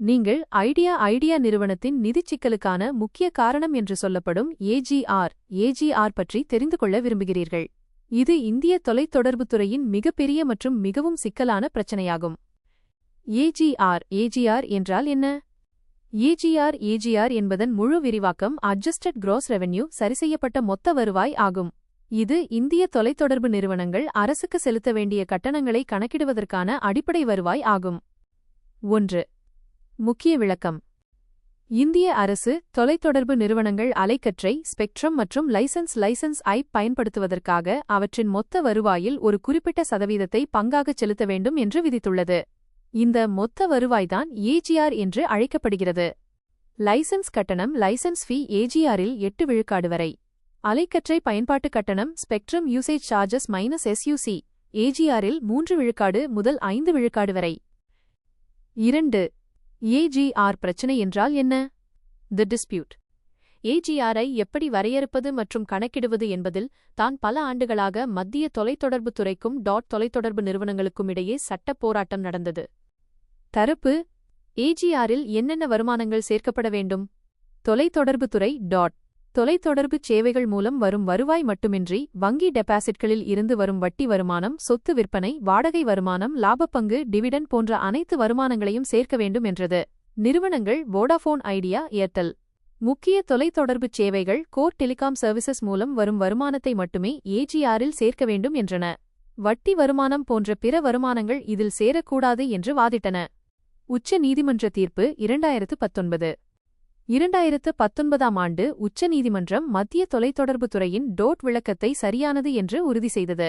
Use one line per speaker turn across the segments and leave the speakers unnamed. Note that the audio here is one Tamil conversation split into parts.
நீங்கள் ஐடியா ஐடியா நிறுவனத்தின் நிதிச் சிக்கலுக்கான முக்கிய காரணம் என்று சொல்லப்படும் ஏஜிஆர் ஏஜிஆர் பற்றி தெரிந்து கொள்ள விரும்புகிறீர்கள். இது இந்திய தொலைத்தொடர்புத் துறையின் மிகப்பெரிய மற்றும் மிகவும் சிக்கலான பிரச்சனையாகும். ஏஜிஆர் ஏஜிஆர் என்றால் என்ன? ஏஜிஆர் ஏஜிஆர் என்பதன் முழு விரிவாக்கம் அட்ஜஸ்டட் கிராஸ் ரெவென்யூ சரிசெய்யப்பட்ட மொத்த வருவாய் ஆகும். இது இந்திய தொலைத்தொடர்பு நிறுவனங்கள் அரசுக்கு செலுத்த வேண்டிய கட்டணங்களை கணக்கிடுவதற்கான அடிப்படை வருவாய் ஆகும். ஒன்று முக்கிய விளக்கம். இந்திய அரசு தொலைத்தொடர்பு நிறுவனங்கள் அலைக்கற்றை ஸ்பெக்ட்ரம் மற்றும் லைசன்ஸ் லைசன்ஸ் ஐ பயன்படுத்துவதற்காக அவற்றின் மொத்த வருவாயில் ஒரு குறிப்பிட்ட சதவீதத்தை பங்காகச் செலுத்த வேண்டும் என்று விதித்துள்ளது. இந்த மொத்த வருவாய்தான் ஏஜிஆர் என்று அழைக்கப்படுகிறது. லைசன்ஸ் கட்டணம் லைசன்ஸ் ஃபீ ஏஜிஆரில் எட்டு விழுக்காடு வரை. அலைக்கற்றை பயன்பாட்டு கட்டணம் spectrum usage charges minus SUC ஏஜிஆரில் மூன்று விழுக்காடு முதல் ஐந்து விழுக்காடு வரை. இரண்டு ஏஜிஆர் பிரச்சனை என்றால் என்ன? தி டிஸ்பியூட் ஏஜிஆரை எப்படி வரையறுப்பது மற்றும் கணக்கிடுவது என்பதில் தான் பல ஆண்டுகளாக மத்திய தொலைத்தொடர்புத் துறைக்கும் டாட் தொலைத்தொடர்பு நிறுவனங்களுக்கும் இடையே சட்டப் போராட்டம் நடந்தது. தரப்பு ஏஜிஆரில் என்னென்ன வருமானங்கள் சேர்க்கப்பட வேண்டும்? தொலைத்தொடர்புத்துறை டாட் தொலைத்தொடர்பு சேவைகள் மூலம் வரும் வருவாய் மட்டுமின்றி வங்கி டெபாசிட்களில் இருந்து வரும் வட்டி வருமானம் சொத்து விற்பனை வாடகை வருமானம் லாபப்பங்கு டிவிடன் போன்ற அனைத்து வருமானங்களையும் சேர்க்க வேண்டும் என்றது. நிறுவனங்கள் வோடாஃபோன் ஐடியா ஏர்டெல் முக்கிய தொலைத்தொடர்பு சேவைகள் கோர் டெலிகாம் சர்வீசஸ் மூலம் வரும் வருமானத்தை மட்டுமே ஏஜிஆரில் சேர்க்க வேண்டும் என்றன. வட்டி வருமானம் போன்ற பிற வருமானங்கள் இதில் சேரக்கூடாது என்று வாதிட்டன. உச்ச நீதிமன்ற தீர்ப்பு இரண்டாயிரத்து பத்தொன்பது. இரண்டாயிரத்து பத்தொன்பதாம் ஆண்டு உச்சநீதிமன்றம் மத்திய தொலைத்தொடர்பு துறையின் டோட் விளக்கத்தை சரியானது என்று உறுதி செய்தது.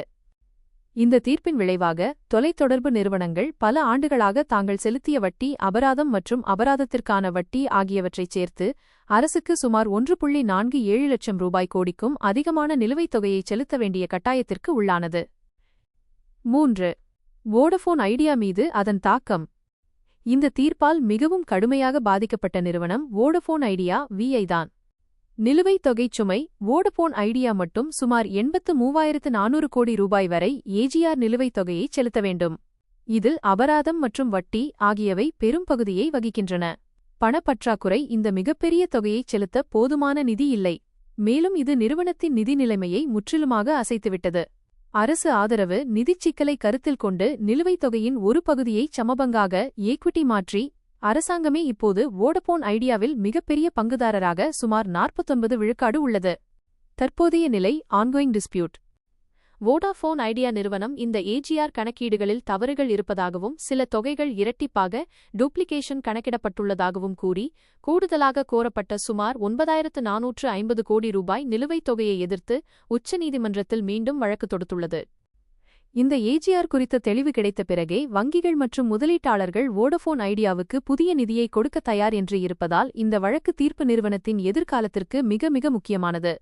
இந்த தீர்ப்பின் விளைவாக தொலைத்தொடர்பு நிறுவனங்கள் பல ஆண்டுகளாக தாங்கள் செலுத்திய வட்டி அபராதம் மற்றும் அபராதத்திற்கான வட்டி ஆகியவற்றைச் சேர்த்து அரசுக்கு சுமார் ஒன்று புள்ளி நான்கு ஏழு லட்சம் ரூபாய் கோடிக்கும் அதிகமான நிலுவைத் தொகையை செலுத்த வேண்டிய கட்டாயத்திற்கு உள்ளானது. மூன்று. வோடஃபோன் ஐடியா மீது அதன் தாக்கம். இந்த தீர்ப்பால் மிகவும் கடுமையாக பாதிக்கப்பட்ட நிறுவனம் வோடஃபோன் ஐடியா விஐ தான். நிலுவைத் தொகைச் சுமை வோடபோன் ஐடியா மட்டும் சுமார் எண்பத்து மூவாயிரத்து நானூறு கோடி ரூபாய் வரை ஏஜிஆர் நிலுவைத் தொகையை செலுத்த வேண்டும். இதில் அபராதம் மற்றும் வட்டி ஆகியவை பெரும் பகுதியை வகிக்கின்றன. பணப்பற்றாக்குறை இந்த மிகப்பெரிய தொகையைச் செலுத்த போதுமான நிதி இல்லை. மேலும் இது நிறுவனத்தின் நிதி நிலைமையை முற்றிலுமாக அசைத்துவிட்டது. அரசு ஆதரவு நிதிச் சிக்கலை கருத்தில் கொண்டு நிலுவைத் தொகையின் ஒரு பகுதியை சமபங்காக ஈக்விட்டி மாற்றி அரசாங்கமே இப்போது வோடபோன் ஐடியாவில் மிகப்பெரிய பங்குதாரராக சுமார் நாற்பத்தொன்பது விழுக்காடு உள்ளது. தற்போதைய நிலை ஆன்கோயிங் டிஸ்பியூட் வோடாஃபோன் ஐடியா நிறுவனம் இந்த ஏஜிஆர் கணக்கீடுகளில் தவறுகள் இருப்பதாகவும் சில தொகைகள் இரட்டிப்பாக டூப்ளிகேஷன் கணக்கிடப்பட்டுள்ளதாகவும் கூறி கூடுதலாக கோரப்பட்ட சுமார் ஒன்பதாயிரத்து நானூற்று ஐம்பது கோடி ரூபாய் நிலுவைத் தொகையை எதிர்த்து உச்சநீதிமன்றத்தில் மீண்டும் வழக்கு தொடுத்துள்ளது. இந்த ஏஜிஆர் குறித்த தெளிவு கிடைத்த பிறகே வங்கிகள் மற்றும் முதலீட்டாளர்கள் வோடஃபோன் ஐடியாவுக்கு புதிய நிதியை கொடுக்க தயார் என்று இருப்பதால் இந்த வழக்கு தீர்ப்பு நிறுவனத்தின் எதிர்காலத்திற்கு மிக மிக முக்கியமானது.